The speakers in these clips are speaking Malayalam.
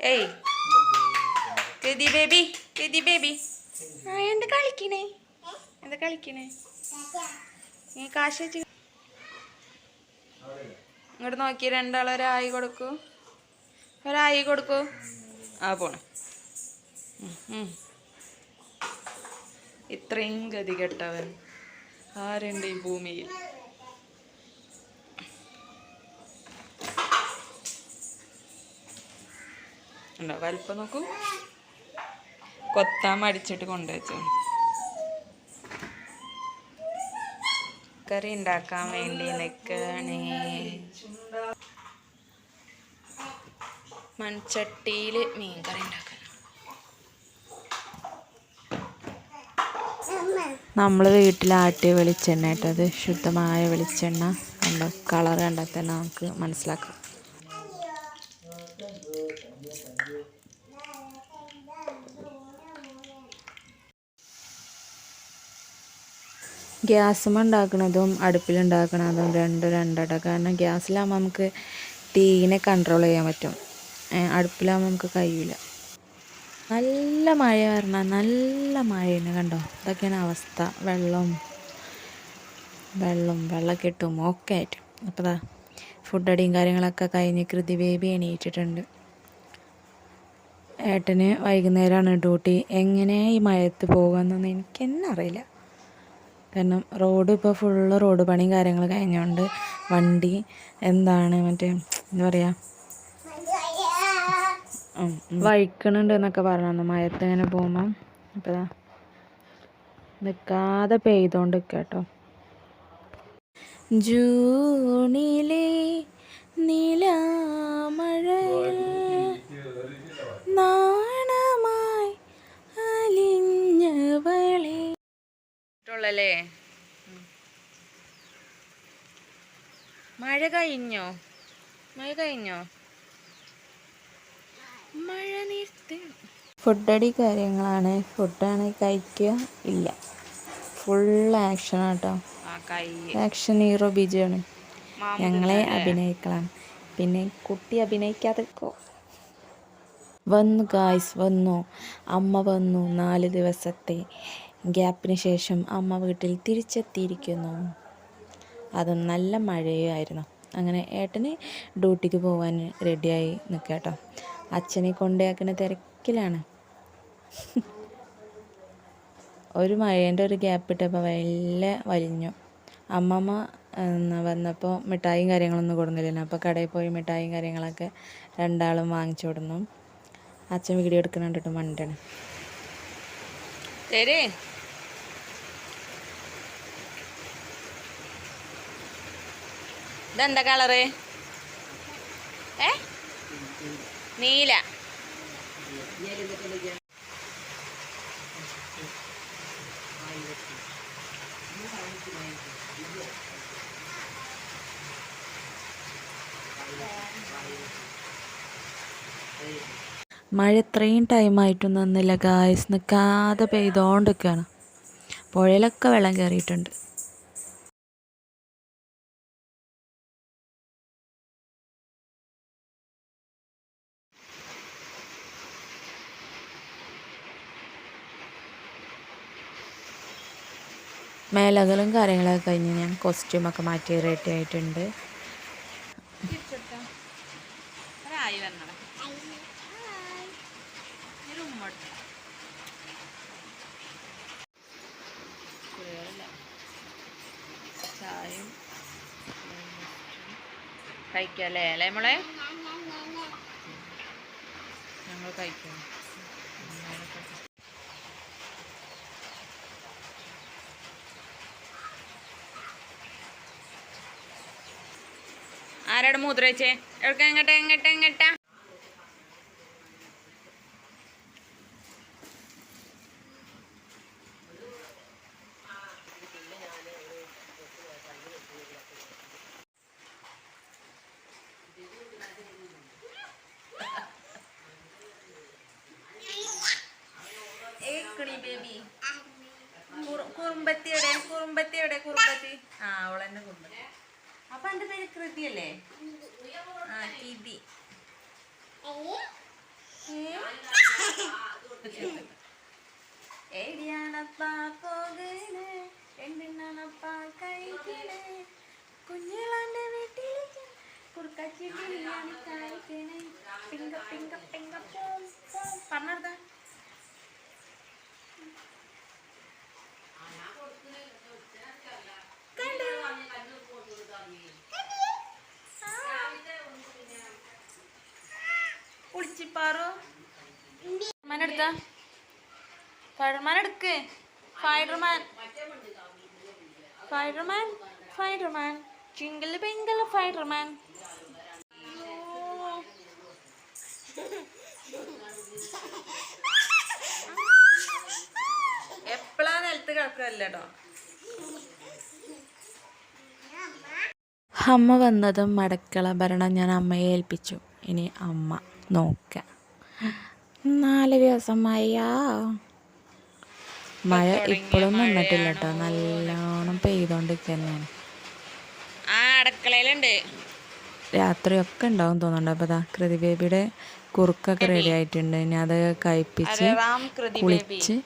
ഏയ് കൃതി ബേബി കൃതി ബേബി ആ എന്ത് കളിക്കണേ? എന്താ കളിക്കണേ? നീ കാശ് വെച്ച് ഇങ്ങോട്ട് നോക്കി രണ്ടാളും ഒരായി കൊടുക്കൂ. ഒരായി കൊടുക്കൂ. ആ പോണം. ഇത്രയും ഗതി കെട്ടവൻ ആരുണ്ട് ഈ ഭൂമിയിൽ? ഉണ്ടോ? വലിപ്പം നോക്കൂ. കൊത്താൻ മടിച്ചിട്ട് കൊണ്ടുവച്ചു കറി ഉണ്ടാക്കാൻ വേണ്ടി നിൽക്കണേ മൺചട്ടിയിൽ മീൻ കറി നമ്മൾ വീട്ടിൽ ആട്ടിയ വെളിച്ചെണ്ണ കേട്ടത് ശുദ്ധമായ വെളിച്ചെണ്ണ. കണ്ടോ കളർ കണ്ടാൽ തന്നെ നമുക്ക് മനസ്സിലാക്കാം. ഗ്യാസുമ്മ ഉണ്ടാക്കുന്നതും അടുപ്പിലുണ്ടാക്കുന്നതും രണ്ടും രണ്ടട കാരണം ഗ്യാസിലാകുമ്പോൾ നമുക്ക് തീനെ കൺട്രോൾ ചെയ്യാൻ പറ്റും. അടുപ്പിലാകുമ്പോൾ നമുക്ക് കഴിയില്ല നല്ല മഴ പറഞ്ഞാൽ നല്ല മഴയാണ് കണ്ടോ? ഇതൊക്കെയാണ് അവസ്ഥ. വെള്ളം വെള്ളം വെള്ളം കിട്ടും. ഒക്കെ ആയിട്ട്. അപ്പോൾ ദാ ഫുഡ് അടിയും കാര്യങ്ങളൊക്കെ കഴിഞ്ഞ് കൃതി ബേബി എണീറ്റിട്ടുണ്ട്. ഏട്ടന് വൈകുന്നേരമാണ് ഡ്യൂട്ടി. എങ്ങനെ ഈ മഴയത്ത് പോകുമെന്നൊന്നും എനിക്ക് തന്നെ അറിയില്ല കാരണം റോഡ് ഇപ്പോൾ ഫുള്ള് റോഡ് പണിയും കാര്യങ്ങൾ കഴിഞ്ഞുകൊണ്ട് വണ്ടി എന്താണ് മറ്റേ എന്താ പറയുക വഴിക്കണുണ്ട് എന്നൊക്കെ പറഞ്ഞു മയത്ത് ഇങ്ങനെ പോകുമ്പം. അപ്പോൾ നിൽക്കാതെ പെയ്തോണ്ട് കേട്ടോ ജൂണിലെ നിലാമഴയിൽ ല്ലേ മഴ കഴിഞ്ഞോ? മഴ കഴിഞ്ഞോ? മഴ നിർത്തി. ഫുഡടി കാര്യങ്ങളാണ്. ഫുഡാണ് കഴിക്കുക ഇല്ല. ഫുൾ ആക്ഷൻ ആട്ടോ. ആക്ഷൻ ഹീറോ ബിജുവാണ്. ഞങ്ങളെ അഭിനയിക്കണം. പിന്നെ കുട്ടി അഭിനയിക്കാതെ വന്നു ഗായ്സ് വന്നു. അമ്മ വന്നു നാല് ദിവസത്തെ ഗ്യാപ്പിന് ശേഷം അമ്മ വീട്ടിൽ തിരിച്ചെത്തിയിരിക്കുന്നു. അതും നല്ല മഴയായിരുന്നു. അങ്ങനെ ഏട്ടന് ഡ്യൂട്ടിക്ക് പോകാൻ റെഡിയായി നിൽക്കുക കേട്ടോ. അച്ഛനെ കൊണ്ടുപോയാക്കുന്ന തിരക്കിലാണ്. ഒരു മഴേന്റെ ഒരു ഗ്യാപ്പ് ഇട്ടപ്പോൾ വല്ല വലിഞ്ഞു. അമ്മമ്മ വന്നപ്പോൾ മിഠായിയും കാര്യങ്ങളൊന്നും കൊടുന്നില്ലല്ലോ അപ്പോൾ കടയിൽ പോയി മിഠായിയും കാര്യങ്ങളൊക്കെ രണ്ടാളും വാങ്ങിച്ചു കൊടുന്നു. അച്ഛൻ വീഡിയോ എടുക്കുന്ന കണ്ടിട്ട് മണ്ടാണ് ഇതെന്താ കളറ്? ഏ? നീല. മഴ ഇത്രയും ടൈമായിട്ടും നിന്നില്ല ഗായ്സ് നിൽക്കാതെ പെയ്തോണ്ടിരിക്കുകയാണ് പുഴയിലൊക്കെ വെള്ളം കയറിയിട്ടുണ്ട് മേലകലും കാര്യങ്ങളൊക്കെ കഴിഞ്ഞ് ഞാൻ കോസ്റ്റ്യൂമൊക്കെ മാറ്റി റെഡി ആയിട്ടുണ്ട്. ചായയും ഞങ്ങൾ കഴിക്കും. ആരാടെ മൂത്രം വെച്ചേ എവിടെ എങ്ങട്ടെ എങ്ങട്ടെ എങ്ങട്ടാ ബേബി കുറുമ്പത്തി എവിടെ കുറുമ്പത്തി എവിടെ കുറുമ്പത്തി ആ അവളെന്നെ കുറുമ്പത്തി കൃതി അല്ലേ ആ കിതി എടിയാണപ്പാ പോകണേ എന്തിനാണപ്പാ കഴിക്കണേ കുഞ്ഞിളാന്റെ വീട്ടിലേക്ക് കുറുക്കച്ചിട്ടിയാണ് കഴിക്കണേ. പിങ്ക പിങ്ക പിങ്ക പോ പോം പറഞ്ഞെടുത്ത മനെടുത്ത എടുത്ത ഫൈഡർമാൻ എടുക്ക് ഫൈഡർമാൻ ഫൈഡർമാൻ ഫൈഡർമാൻ ചിങ്കിൾ പിങ്കിൾ ഫൈഡർമാൻ എപ്പോഴാ നിലത്ത് കിടക്കല്ല അമ്മ വന്നതും മടക്കള ഭരണം ഞാൻ അമ്മയെ ഏൽപ്പിച്ചു. ഇനി അമ്മ. നോക്ക. നാല് ദിവസം മഴ മഴ ഇപ്പോഴും നിന്നിട്ടില്ല കേട്ടോ നല്ലോണം പെയ്തോണ്ടിരിക്കുന്നതാണ് അടുക്കളയിലുണ്ട്. രാത്രിയൊക്കെ ഉണ്ടാവും തോന്നുന്നുണ്ട്. അപ്പോൾ ദാ കൃതി ബേബിയുടെ കുറുക്കൊക്കെ റെഡി ആയിട്ടുണ്ട്. ഇനി അത് കഴിപ്പിച്ച് കുളിച്ച്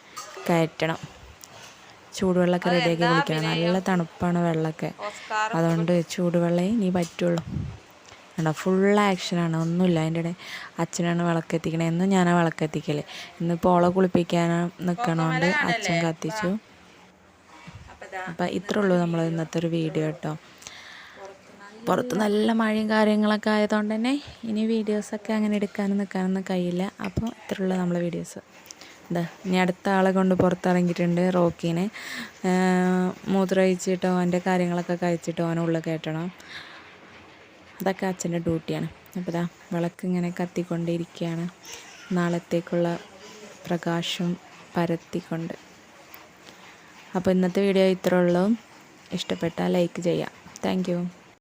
കയറ്റണം. ചൂടുവെള്ളമൊക്കെ റെഡിയാക്കി കുളിക്കണം. നല്ല തണുപ്പാണ് വെള്ളമൊക്കെ. അതുകൊണ്ട് ചൂടുവെള്ളമേ ഇനി പറ്റുള്ളൂ. കണ്ടോ? ഫുൾ ആക്ഷനാണ് ഒന്നുമില്ല. അതിന്റെ ഇടയിൽ അച്ഛനാണ് വിളക്കെത്തിക്കണേ. എന്നും ഞാനാ വിളക്കെത്തിക്കൽ ഇന്നിപ്പോൾ ഓളെ കുളിപ്പിക്കാൻ നിൽക്കണോണ്ട് അച്ഛൻ കത്തിച്ചു. അപ്പൊ ഇതാ അപ്പം ഇത്രേ ഉള്ളൂ നമ്മൾ ഇന്നത്തെ ഒരു വീഡിയോ കേട്ടോ. പുറത്ത് നല്ല മഴയും കാര്യങ്ങളൊക്കെ ആയതുകൊണ്ട് തന്നെ ഇനി വീഡിയോസൊക്കെ അങ്ങനെ എടുക്കാനും നിൽക്കാനൊന്നും കഴിയില്ല. അപ്പോൾ ഉള്ളൂ നമ്മളെ വീഡിയോസ് എന്താ ഇനി അടുത്ത ആളെ കൊണ്ട് പുറത്തിറങ്ങിയിട്ടുണ്ട് റോക്കീനെ. മൂത്രമൊഴിച്ചിട്ടോ അവന്റെ കാര്യങ്ങളൊക്കെ കഴിച്ചിട്ടോ അവനെ ഉള്ളിൽ കയറ്റണം. അതൊക്കെ അച്ഛന്റെ ഡ്യൂട്ടിയാണ്. അപ്പോൾ ഇതാ വിളക്ക് ഇങ്ങനെ കത്തിക്കൊണ്ടിരിക്കുകയാണ്. നാളത്തേക്കുള്ള പ്രകാശം പരത്തിക്കൊണ്ട്. അപ്പോൾ ഇന്നത്തെ വീഡിയോ ഇത്രയുള്ളൂ ഇഷ്ടപ്പെട്ടാൽ ലൈക്ക് ചെയ്യാം താങ്ക്